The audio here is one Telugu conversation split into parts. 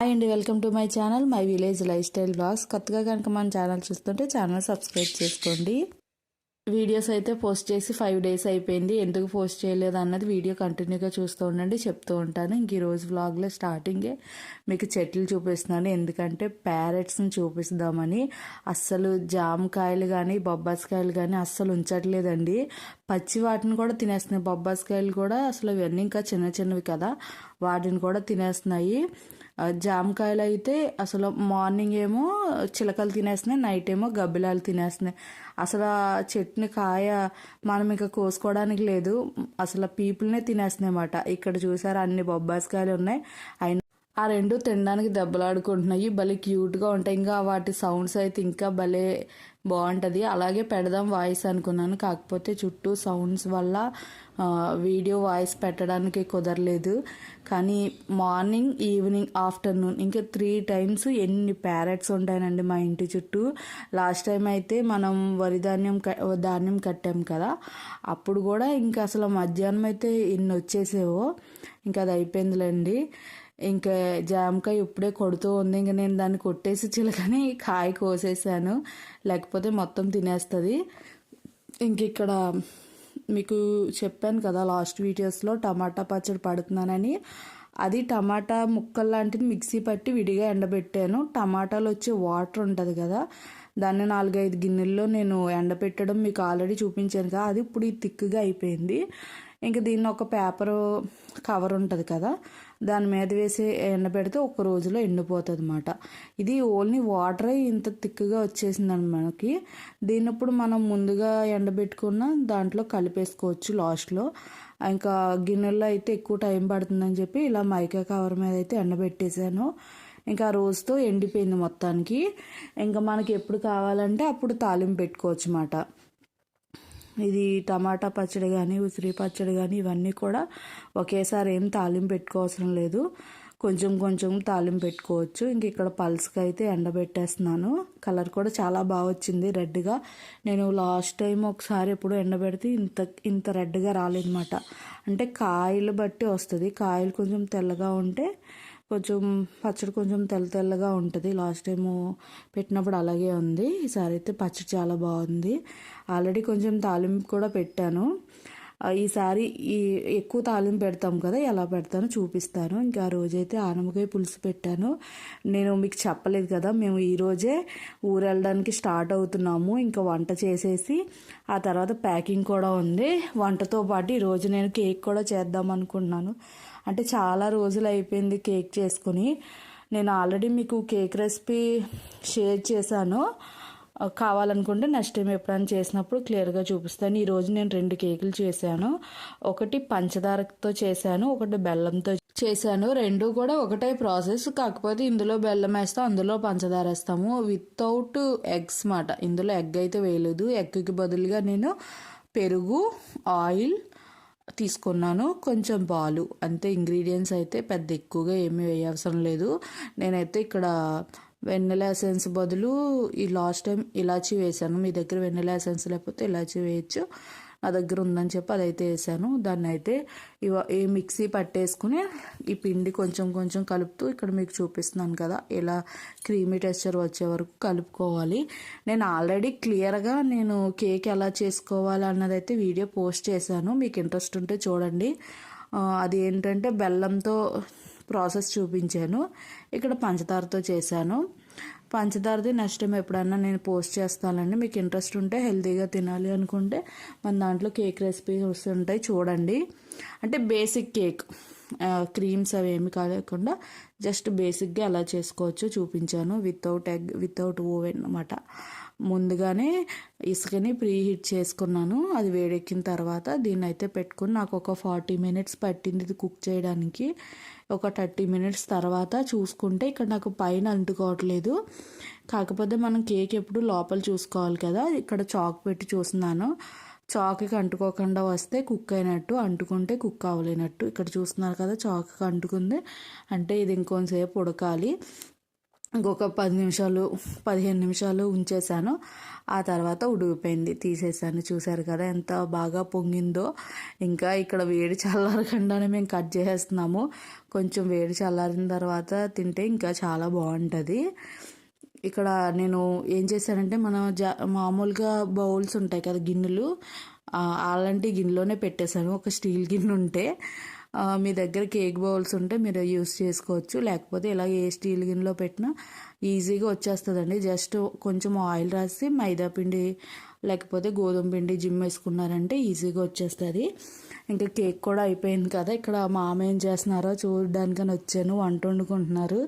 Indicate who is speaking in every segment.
Speaker 1: హాయ్ అండి welcome to my channel my village lifestyle blogs కొత్తగా కనుక మన ఛానల్ చూస్తుంటే ఛానల్ సబ్స్క్రైబ్ చేసుకోండి. వీడియోస్ అయితే పోస్ట్ చేసి ఫైవ్ డేస్ అయిపోయింది. ఎందుకు పోస్ట్ చేయలేదు అన్నది వీడియో కంటిన్యూగా చూస్తూ ఉండండి చెప్తూ ఉంటాను. ఇంక ఈరోజు వ్లాగ్లో స్టార్టింగే మీకు చెట్లు చూపిస్తున్నాను. ఎందుకంటే ప్యారెట్స్ని చూపిస్తామని. అస్సలు జామకాయలు కానీ బొబ్బాస్కాయలు కానీ అస్సలు ఉంచట్లేదండి. పచ్చి వాటిని కూడా తినేస్తున్నాయి. బొబ్బాస్కాయలు కూడా అసలు ఇవన్నీ ఇంకా చిన్న చిన్నవి కదా. వాటిని కూడా తినేస్తున్నాయి. జామకాయలు అయితే అసలు మార్నింగ్ ఏమో చిలకలు తినేస్తున్నాయి నైట్ ఏమో గబ్బిలాలు తినేస్తున్నాయి. అసలు ఆ చెట్టుని కాయ మనం ఇంకా కోసుకోవడానికి లేదు. అసలు పీపుల్నే తినేస్తున్నాయి అన్నమాట ఇక్కడ చూసారా అన్ని బొబ్బాస్కాయలు ఉన్నాయి అయినా ఆ రెండు తినడానికి దెబ్బలాడుకుంటున్నాయి. భలే క్యూట్గా ఉంటాయి. ఇంకా వాటి సౌండ్స్ అయితే ఇంకా భలే బాగుంటుంది. అలాగే పెడదాం వాయిస్ అనుకున్నాను. కాకపోతే చుట్టూ సౌండ్స్ వల్ల వీడియో వాయిస్ పెట్టడానికి కుదరలేదు. కానీ మార్నింగ్ ఈవినింగ్ ఆఫ్టర్నూన్ ఇంకా త్రీ టైమ్స్ ఎన్ని ప్యారెట్స్ ఉంటాయనండి మా ఇంటి చుట్టూ. లాస్ట్ టైం అయితే మనం వరి ధాన్యం ధాన్యం కట్టాం కదా. అప్పుడు కూడా ఇంకా అసలు మధ్యాహ్నం అయితే ఎన్ని వచ్చేసేవో ఇంకా అది అయిపోయిందిలేండి. ఇంకా జామకాయ ఇప్పుడే కొడుతూ ఉంది. ఇంకా నేను దాన్ని కొట్టేసి చిలకని కాయ కోసేసాను. లేకపోతే మొత్తం తినేస్తుంది. ఇంక ఇక్కడ మీకు చెప్పాను కదా లాస్ట్ వీడియోస్లో టమాటా పచ్చడి పడుతున్నానని. అది టమాటా ముక్కలు లాంటిది మిక్సీ పట్టి విడిగా ఎండబెట్టాను. టమాటాలు వచ్చే వాటర్ ఉంటుంది కదా దాన్ని నాలుగైదు గిన్నెల్లో నేను ఎండబెట్టడం మీకు ఆల్రెడీ చూపించాను కదా అది ఇప్పుడు ఈ థిక్గా అయిపోయింది. ఇంకా దీన్ని ఒక పేపర్ కవర్ ఉంటుంది కదా దాని మీద వేసి ఎండబెడితే ఒక రోజులో ఎండిపోతుంది అనమాట ఇది ఓన్లీ వాటరే ఇంత థిక్గా వచ్చేసిందండి మనకి. దీన్ని ఇప్పుడు మనం ముందుగా ఎండబెట్టుకున్న దాంట్లో కలిపేసుకోవచ్చు లాస్ట్లో. ఇంకా గిన్నెల్లో అయితే ఎక్కువ టైం పడుతుందని చెప్పి ఇలా మైకా కవర్ మీద అయితే ఎండబెట్టేశాను ఇంకా ఆ రోజుతో ఎండిపోయింది మొత్తానికి. ఇంకా మనకి ఎప్పుడు కావాలంటే అప్పుడు తాలింపు పెట్టుకోవచ్చు అన్నమాట ఇది టమాటా పచ్చడి కానీ ఉసిరి పచ్చడి కానీ ఇవన్నీ కూడా ఒకేసారి ఏం తాలింపు పెట్టుకోవసరం లేదు. కొంచెం కొంచెం తాలింపు పెట్టుకోవచ్చు. ఇంక ఇక్కడ పల్స్కి అయితే ఎండబెట్టేస్తున్నాను. కలర్ కూడా చాలా బాగా వచ్చింది రెడ్గా నేను లాస్ట్ టైం ఒకసారి ఎప్పుడు ఎండబెడితే ఇంత ఇంత రెడ్గా రాలేదన్నమాట. అంటే కాయలు బట్టి వస్తుంది. కాయలు కొంచెం తెల్లగా ఉంటే కొంచెం పచ్చడి కొంచెం తెల్ల తెల్లగా ఉంటుంది. లాస్ట్ టైం పెట్టినప్పుడు అలాగే ఉంది. ఈసారి అయితే పచ్చడి చాలా బాగుంది. ఆల్రెడీ కొంచెం తాలింపు కూడా పెట్టాను. ఈసారి ఈ ఎక్కువ తాలింపు పెడతాం కదా ఎలా పెడతానో చూపిస్తాను. ఇంకా ఆ రోజైతే ఆనమకాయ పులుసు పెట్టాను. నేను మీకు చెప్పలేదు కదా మేము ఈరోజే ఊరు వెళ్ళడానికి స్టార్ట్ అవుతున్నాము. ఇంకా వంట చేసేసి ఆ తర్వాత ప్యాకింగ్ కూడా ఉంది. వంటతో పాటు ఈరోజు నేను కేక్ కూడా చేద్దాం అనుకుంటున్నాను. అంటే చాలా రోజులు అయిపోయింది కేక్ చేసుకుని. నేను ఆల్రెడీ మీకు కేక్ రెసిపీ షేర్ చేశాను. కావాలనుకుంటే నెక్స్ట్ టైం ఎప్పుడైనా చేసినప్పుడు క్లియర్గా చూపిస్తాను. ఈరోజు నేను రెండు కేకులు చేశాను. ఒకటి పంచదారతో చేశాను ఒకటి బెల్లంతో చేశాను. రెండు కూడా ఒకటే ప్రాసెస్. కాకపోతే ఇందులో బెల్లం వేస్తాం అందులో పంచదార వేస్తాము. వితౌట్ ఎగ్స్ మాట. ఇందులో ఎగ్ అయితే వేయలేదు. ఎగ్కి బదులుగా నేను పెరుగు ఆయిల్ తీసుకున్నాను. కొంచెం పాలు అంతే ఇంగ్రీడియంట్స్ అయితే పెద్ద ఎక్కువగా ఏమీ వేయవసరం లేదు. నేనైతే ఇక్కడ వెన్నెల ఎసెన్స్ బదులు ఈ లాస్ట్ టైం ఇలాచీ వేసాను మీ దగ్గర వెన్నెల ఎసెన్స్ లేకపోతే ఇలాచీ వేయచ్చు. నా దగ్గర ఉందని చెప్పి అదైతే వేసాను. దాన్ని అయితే ఇవ ఈ మిక్సీ పట్టేసుకుని ఈ పిండి కొంచెం కొంచెం కలుపుతూ ఇక్కడ మీకు చూపిస్తున్నాను కదా ఇలా క్రీమీ టెక్స్చర్ వచ్చే వరకు కలుపుకోవాలి. నేను ఆల్రెడీ క్లియర్గా నేను కేక్ ఎలా చేసుకోవాలి అన్నదైతే వీడియో పోస్ట్ చేశాను. మీకు ఇంట్రెస్ట్ ఉంటే చూడండి. అది ఏంటంటే బెల్లంతో ప్రాసెస్ చూపించాను. ఇక్కడ పంచదారతో చేశాను. పంచదారది నెక్స్ట్ టైం ఎప్పుడన్నా నేను పోస్ట్ చేస్తానండి. మీకు ఇంట్రెస్ట్ ఉంటే హెల్తీగా తినాలి అనుకుంటే మన దాంట్లో కేక్ రెసిపీస్ వస్తుంటాయి చూడండి. అంటే బేసిక్ కేక్ క్రీమ్స్ అవి ఏమి కాలేకుండా జస్ట్ బేసిక్గా ఎలా చేసుకోవచ్చో. చూపించాను. వితౌట్ ఎగ్ వితౌట్ ఓవెన్ అనమాట ముందుగానే ఇసుకని ప్రీ హీట్ చేసుకున్నాను. అది వేడెక్కిన తర్వాత దీన్ని అయితే పెట్టుకుని నాకు ఒక ఫార్టీ మినిట్స్ పట్టింది ఇది కుక్ చేయడానికి. ఒక థర్టీ మినిట్స్ తర్వాత చూసుకుంటే ఇక్కడ నాకు పైన అంటుకోవట్లేదు. కాకపోతే మనం కేక్ ఎప్పుడు లోపల చూసుకోవాలి కదా. ఇక్కడ చాక్ పెట్టి చూస్తున్నాను. చాకుకి అంటుకోకుండా వస్తే కుక్ అయినట్టు అంటుకుంటే కుక్ అవ్వలేనట్టు. ఇక్కడ చూస్తున్నారు కదా చాకుకి అంటుకుంది. అంటే ఇది ఇంకొంతసేపు ఉడకాలి. ఇంకొక పది నిమిషాలు పదిహేను నిమిషాలు ఉంచేసాను ఆ తర్వాత ఉడిగిపోయింది తీసేసాను చూసారు కదా ఎంత బాగా పొంగిందో. ఇంకా ఇక్కడ వేడి చల్లారకుండానే మేము కట్ చేసేస్తున్నాము. కొంచెం వేడి చల్లారిన తర్వాత తింటే ఇంకా చాలా బాగుంటుంది. ఇక్కడ నేను ఏం చేశానంటే మనం జా మామూలుగా బౌల్స్ ఉంటాయి కదా గిన్నెలు అలాంటి గిన్నెలోనే పెట్టేశాను. ఒక స్టీల్ గిన్నె ఉంటే. మీ దగ్గర కేక్ బౌల్స్ ఉంటే మీరు యూస్ చేసుకోవచ్చు. లేకపోతే ఇలా ఏ స్టీల్ గిన్నెలో పెట్టినా ఈజీగా వచ్చేస్తుందండి. జస్ట్ కొంచెం ఆయిల్ రాసి మైదా పిండి లేకపోతే గోధుమ పిండి జిమ్ వేసుకున్నారంటే ఈజీగా వచ్చేస్తుంది. ఇంకా కేక్ కూడా అయిపోయింది కదా. ఇక్కడ మా ఏం చేస్తున్నారో చూడడానికని వచ్చాను. వంట వండుకుంటున్నారు.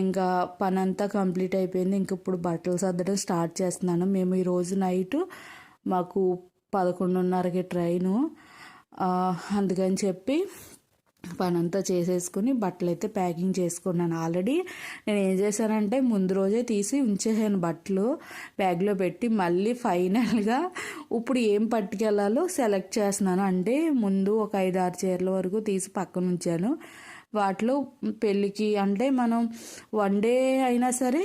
Speaker 1: ఇంకా పని అంతా కంప్లీట్ అయిపోయింది. ఇంక ఇప్పుడు బట్టలు సర్దడం స్టార్ట్ చేస్తున్నాను. మేము ఈరోజు నైట్ మాకు పదకొండున్నరకి ట్రైను. అందుకని చెప్పి పనంతా చేసేసుకుని బట్టలు అయితే ప్యాకింగ్ చేసుకున్నాను ఆల్రెడీ. నేను ఏం చేశానంటే ముందు రోజే తీసి ఉంచేసాను బట్టలు. బ్యాగ్లో పెట్టి మళ్ళీ ఫైనల్గా ఇప్పుడు ఏం పట్టుకెళ్ళాలో సెలెక్ట్ చేస్తున్నాను. అంటే ముందు ఒక ఐదు ఆరు చీరల వరకు తీసి పక్కన ఉంచాను. వాటిలో పెళ్ళికి అంటే మనం వన్ డే అయినా సరే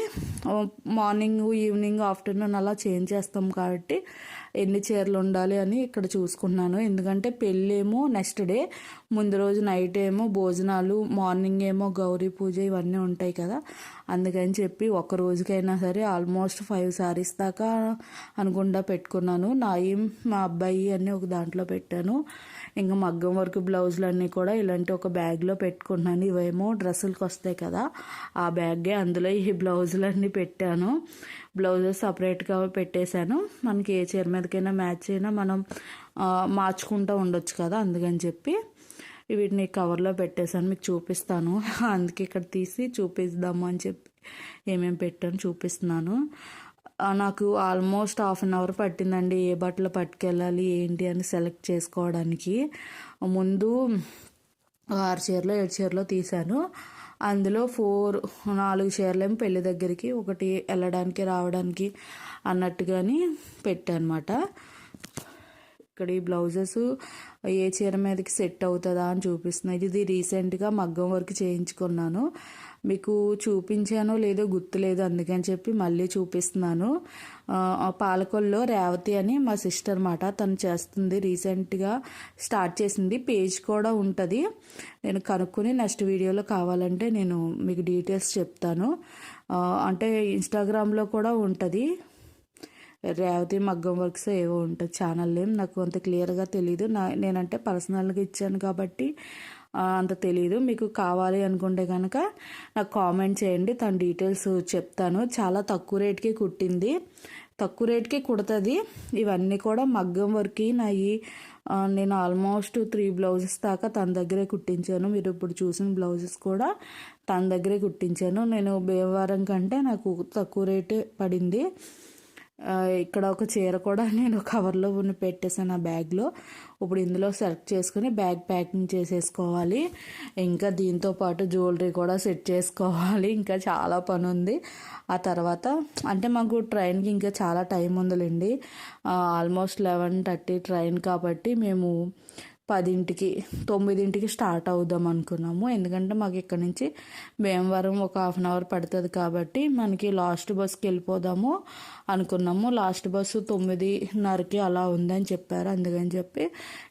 Speaker 1: మార్నింగ్ ఈవినింగ్ ఆఫ్టర్నూన్ అలా చేంజ్ చేస్తాం కాబట్టి ఎన్ని చీరలు ఉండాలి అని ఇక్కడ చూసుకున్నాను ఎందుకంటే పెళ్ళి ఏమో నెక్స్ట్ డే ముందు రోజు నైట్ ఏమో భోజనాలు మార్నింగ్ ఏమో గౌరీ పూజ ఇవన్నీ ఉంటాయి కదా. అందుకని చెప్పి ఒక రోజుకైనా సరే ఆల్మోస్ట్ ఫైవ్ సారీస్ దాకా అనుకుండా పెట్టుకున్నాను. నాయి మా అబ్బాయి అన్నీ ఒక దాంట్లో పెట్టాను. ఇంకా మగ్గం వర్క్ బ్లౌజులు అన్నీ కూడా ఇలాంటి ఒక బ్యాగ్లో పెట్టుకున్నాను ఇవేమో డ్రెస్సులకు వస్తాయి కదా. ఆ బ్యాగే అందులో ఈ బ్లౌజులన్నీ పెట్టాను. బ్లౌజెస్ సపరేట్గా పెట్టేశాను. మనకి ఏ చీర మీదకైనా మ్యాచ్ అయినా మనం మార్చుకుంటూ ఉండొచ్చు కదా. అందుకని చెప్పి వీటిని కవర్లో పెట్టేశాను మీకు చూపిస్తాను. అందుకే ఇక్కడ తీసి చూపిద్దాము అని చెప్పి ఏమేమి పెట్టాను చూపిస్తున్నాను. నాకు ఆల్మోస్ట్ హాఫ్ అన్ అవర్ పట్టిందండి ఏ బట్టలు పట్టుకెళ్ళాలి ఏంటి అని సెలెక్ట్ చేసుకోవడానికి. ముందు ఆరు చీరలో ఏడు చీరలో తీశాను. అందులో ఫోర్ నాలుగు చీరలేమో పెళ్ళి దగ్గరికి ఒకటి వెళ్ళడానికి రావడానికి అన్నట్టుగాని పెట్టానమాట. ఇక్కడ ఈ బ్లౌజెస్ ఏ చీర మీదకి సెట్ అవుతుందా అని చూపిస్తున్నాయి. ఇది రీసెంట్గా మగ్గం వర్క్ చేయించుకున్నాను. మీకు చూపించానో లేదో గుర్తులేదు అందుకని చెప్పి మళ్ళీ చూపిస్తున్నాను. ఆ, పాలకొల్లో రేవతి అని మా సిస్టర్ మాట తను చేస్తుంది. రీసెంట్గా స్టార్ట్ చేసింది. పేజ్ కూడా ఉంటుంది. నేను కనుక్కొని నెక్స్ట్ వీడియోలో కావాలంటే నేను మీకు డీటెయిల్స్ చెప్తాను. అంటే ఇన్స్టాగ్రామ్లో కూడా ఉంటుంది. రేవతి మగ్గం వర్క్స్ ఏవో ఉంటుంది ఛానల్ నేమ్ నాకు అంత క్లియర్గా తెలియదు నా నేనంటే పర్సనల్గా ఇచ్చాను కాబట్టి అంత తెలియదు మీకు కావాలి అనుకుంటే కనుక నాకు కామెంట్ చేయండి. తన డీటెయిల్స్ చెప్తాను. చాలా తక్కువ రేట్కి కుట్టింది. తక్కువ రేట్కి కుడుతుంది. ఇవన్నీ కూడా మగ్గం వర్క్ నాయి. ఈ నేను ఆల్మోస్ట్ త్రీ బ్లౌజెస్ దాకా తన దగ్గరే కుట్టించాను. మీరు ఇప్పుడు చూసిన బ్లౌజెస్ కూడా తన దగ్గరే కుట్టించాను. నేను భీమవరం కంటే నాకు తక్కువ రేటే పడింది. ఇక్కడ ఒక చీర కూడా నేను కవర్లో ఉన్న పెట్టేసాను ఆ బ్యాగ్లో. ఇప్పుడు ఇందులో సెలెక్ట్ చేసుకుని బ్యాగ్ ప్యాకింగ్ చేసేసుకోవాలి. ఇంకా దీంతో పాటు జ్యువెలరీ కూడా సెట్ చేసుకోవాలి. ఇంకా చాలా పని ఉంది. ఆ తర్వాత అంటే మాకు ట్రైన్కి ఇంకా చాలా టైం ఉందిలేండి. ఆల్మోస్ట్ లెవెన్ థర్టీ ట్రైన్ కాబట్టి మేము పదింటికి తొమ్మిదింటికి స్టార్ట్ అవుదాం అనుకున్నాము. ఎందుకంటే మాకు ఇక్కడ నుంచి భీమవరం ఒక హాఫ్ అన్ అవర్ పడుతుంది కాబట్టి మనకి లాస్ట్ బస్కి వెళ్ళిపోదాము అనుకున్నాము. లాస్ట్ బస్సు తొమ్మిదిన్నరకి అలా ఉందని చెప్పారు. అందుకని చెప్పి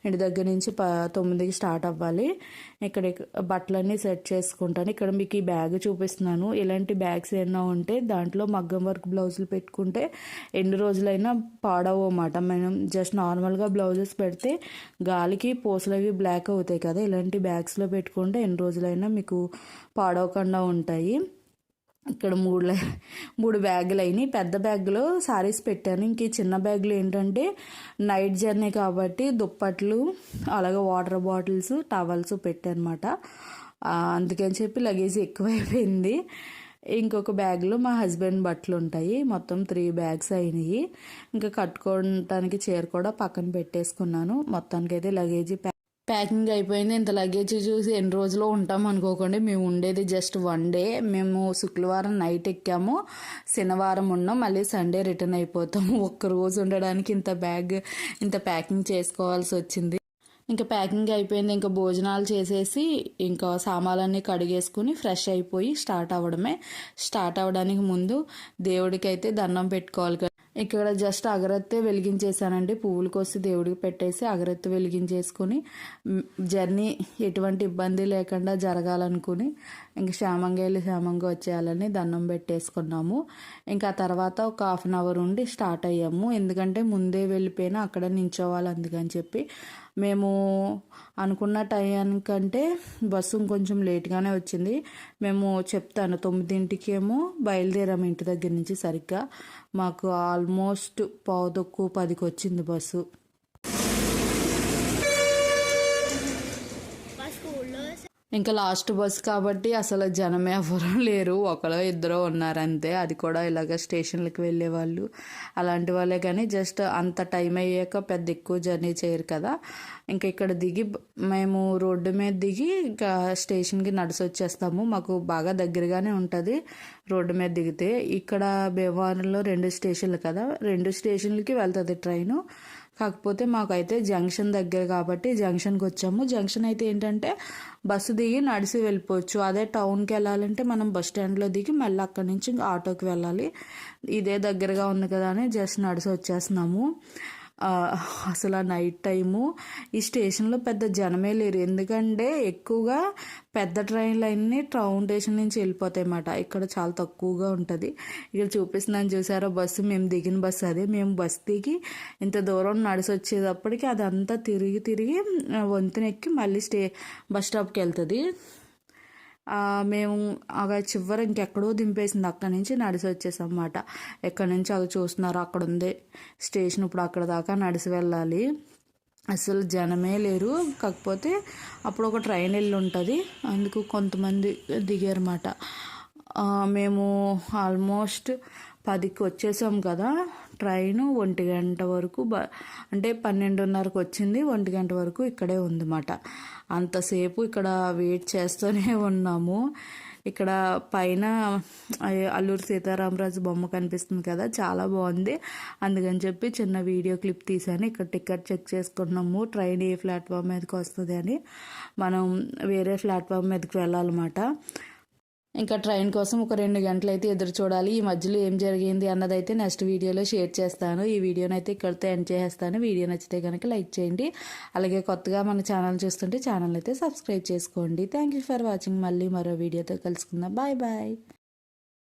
Speaker 1: ఇంటి దగ్గర నుంచి ప తొమ్మిదికి స్టార్ట్ అవ్వాలి. ఇక్కడ బట్టలన్నీ సెట్ చేసుకుంటాను. ఇక్కడ మీకు ఈ బ్యాగ్ చూపిస్తున్నాను. ఇలాంటి బ్యాగ్స్ ఏమైనా ఉంటే దాంట్లో మగ్గం వర్క్ బ్లౌజులు పెట్టుకుంటే ఎన్ని రోజులైనా పాడవు అన్నమాట మనం జస్ట్ నార్మల్గా బ్లౌజెస్ పెడితే గాలికి పూసలు అవి బ్లాక్ అవుతాయి కదా ఇలాంటి బ్యాగ్స్లో పెట్టుకుంటే ఎన్ని రోజులైనా మీకు పాడవకుండా ఉంటాయి. ఇక్కడ మూడు లై- మూడు బ్యాగులు అయినాయి. పెద్ద బ్యాగ్లో సారీస్ పెట్టాను. ఇంక ఈ చిన్న బ్యాగులు ఏంటంటే నైట్ జర్నీ కాబట్టి దుప్పట్లు అలాగే వాటర్ బాటిల్స్ టవల్స్ పెట్టానమాట. అందుకని చెప్పి లగేజ్ ఎక్కువైపోయింది. ఇంకొక బ్యాగ్లో మా హస్బెండ్ బట్టలు ఉంటాయి. మొత్తం త్రీ బ్యాగ్స్ అయినాయి. ఇంకా కట్టుకోవడానికి చీర కూడా పక్కన పెట్టేసుకున్నాను. మొత్తానికి అయితే లగేజీ ప్యా ప్యాకింగ్ అయిపోయింది. ఇంత లగేజ్ చూసి ఎన్ని రోజులు ఉంటాం అనుకోకండి. మేము ఉండేది జస్ట్ వన్ డే. మేము శుక్రవారం నైట్ ఎక్కాము. శనివారం ఉన్నాం. మళ్ళీ సండే రిటర్న్ అయిపోతాము. ఒక్క రోజు ఉండడానికి ఇంత బ్యాగ్ ఇంత ప్యాకింగ్ చేసుకోవాల్సి వచ్చింది. ఇంకా ప్యాకింగ్ అయిపోయింది. ఇంకా భోజనాలు చేసేసి ఇంకా సామాన్లన్నీ కడిగేసుకుని ఫ్రెష్ అయిపోయి స్టార్ట్ అవ్వడమే. స్టార్ట్ అవ్వడానికి ముందు దేవుడికి అయితే దండం పెట్టుకోవాలి కదా. ఇక్కడ జస్ట్ అగరత్తే వెలిగించేసానండి పువ్వులు కోసి దేవుడికి పెట్టేసి అగరత్తి వెలిగించేసుకుని జర్నీ ఎటువంటి ఇబ్బంది లేకుండా జరగాలనుకుని ఇంక క్షేమంగా వెళ్ళి క్షేమంగా వచ్చేయాలని దండం పెట్టేసుకున్నాము. ఇంకా తర్వాత ఒక హాఫ్ అన్ అవర్ ఉండి స్టార్ట్ అయ్యాము. ఎందుకంటే ముందే వెళ్ళిపోయినా అక్కడ నించోవాలి అందుకని చెప్పి మేము అనుకున్న టైంకంటే బస్సు ఇంకొంచెం లేట్గానే వచ్చింది. మేము చెప్తాను తొమ్మిదింటికేమో బయలుదేరాము ఇంటి దగ్గర నుంచి సరిగ్గా. మాకు ఆల్మోస్ట్ పావు తక్కువ పదికి వచ్చింది బస్సు
Speaker 2: మా స్కూల్లో
Speaker 1: ఇంకా లాస్ట్ బస్ కాబట్టి అసలు జనమే ఎవరూ లేరు. ఒకరో ఇద్దరో ఉన్నారు అంతే అది కూడా ఇలాగ స్టేషన్లకు వెళ్ళే వాళ్ళు. అలాంటి వాళ్ళే కానీ జస్ట్ అంత టైం అయ్యాక పెద్ద ఎక్కువ జర్నీ చేయరు కదా. ఇంకా ఇక్కడ దిగి మేము రోడ్డు మీద దిగి ఇంకా స్టేషన్కి నడిచి వచ్చేస్తాము. మాకు బాగా దగ్గరగానే ఉంటుంది రోడ్డు మీద దిగితే. ఇక్కడ భీమవరంలో రెండు స్టేషన్లు కదా. రెండు స్టేషన్లకి వెళ్తుంది ట్రైను కాకపోతే మాకైతే జంక్షన్ దగ్గర కాబట్టి జంక్షన్కి వచ్చాము. జంక్షన్ అయితే ఏంటంటే బస్సు దిగి నడిచి వెళ్ళిపోవచ్చు. అదే టౌన్కి వెళ్ళాలంటే మనం బస్ స్టాండ్లో దిగి మళ్ళీ అక్కడి నుంచి ఇంకా ఆటోకి వెళ్ళాలి. ఇదే దగ్గరగా ఉంది కదా అని జస్ట్ నడిచి వచ్చేస్తున్నాము. అసలు ఆ నైట్ టైము ఈ స్టేషన్లో పెద్ద జనమే లేరు. ఎందుకంటే ఎక్కువగా పెద్ద ట్రైన్లు అన్నీ టౌన్ స్టేషన్ నుంచి వెళ్ళిపోతాయి అన్నమాట. ఇక్కడ చాలా తక్కువగా ఉంటుంది. ఇక్కడ చూపిస్తున్నాను చూసారా? బస్సు మేము దిగిన బస్సు అదే. మేము బస్సు దిగి ఇంత దూరం నడిచి వచ్చేటప్పటికి అదంతా తిరిగి తిరిగి వంతెన ఎక్కి మళ్ళీ స్టే బస్ స్టాప్కి వెళ్తుంది. మేము అవి చివరి ఇంకెక్కడో దింపేసింది అక్కడి నుంచి నడిసి వచ్చేసాం అన్నమాట ఎక్కడి నుంచి అది చూస్తున్నారు? అక్కడ ఉంది స్టేషన్. ఇప్పుడు అక్కడ దాకా నడిసి వెళ్ళాలి. అసలు జనమే లేరు. కాకపోతే అప్పుడు ఒక ట్రైన్ వెళ్ళి ఉంటుంది. అందుకు కొంతమంది దిగారన్నమాట. మేము ఆల్మోస్ట్ పదికి వచ్చేసాం కదా ట్రైన్ ఒంటి గంట వరకు బ అంటే పన్నెండున్నరకు వచ్చింది ఒంటి గంట వరకు ఇక్కడే ఉందన్నమాట. అంతసేపు ఇక్కడ వెయిట్ చేస్తూనే ఉన్నాము. ఇక్కడ పైన అల్లూరు సీతారామరాజు బొమ్మ కనిపిస్తుంది కదా చాలా బాగుంది. అందుకని చెప్పి చిన్న వీడియో క్లిప్ తీసాను ఇక్కడ టికెట్ చెక్ చేసుకున్నాము ట్రైన్ ఏ ప్లాట్ఫామ్ మీదకి వస్తుంది అని. మనం వేరే ప్లాట్ఫామ్ మీదకి వెళ్ళాలన్నమాట. ఇంకా ట్రైన్ కోసం ఒక రెండు గంటలు అయితే ఎదురు చూడాలి. ఈ మధ్యలో ఏం జరిగింది అన్నదైతే నెక్స్ట్ వీడియోలో షేర్ చేస్తాను. ఈ వీడియోని అయితే ఇక్కడితో ఎండ్ చేసేస్తాను. వీడియో నచ్చితే కనుక లైక్ చేయండి. అలాగే కొత్తగా మన ఛానల్ చూస్తుంటే ఛానల్ అయితే సబ్స్క్రైబ్ చేసుకోండి. Thank you for watching. మళ్ళీ మరో వీడియోతో కలుసుకుందాం. Bye bye.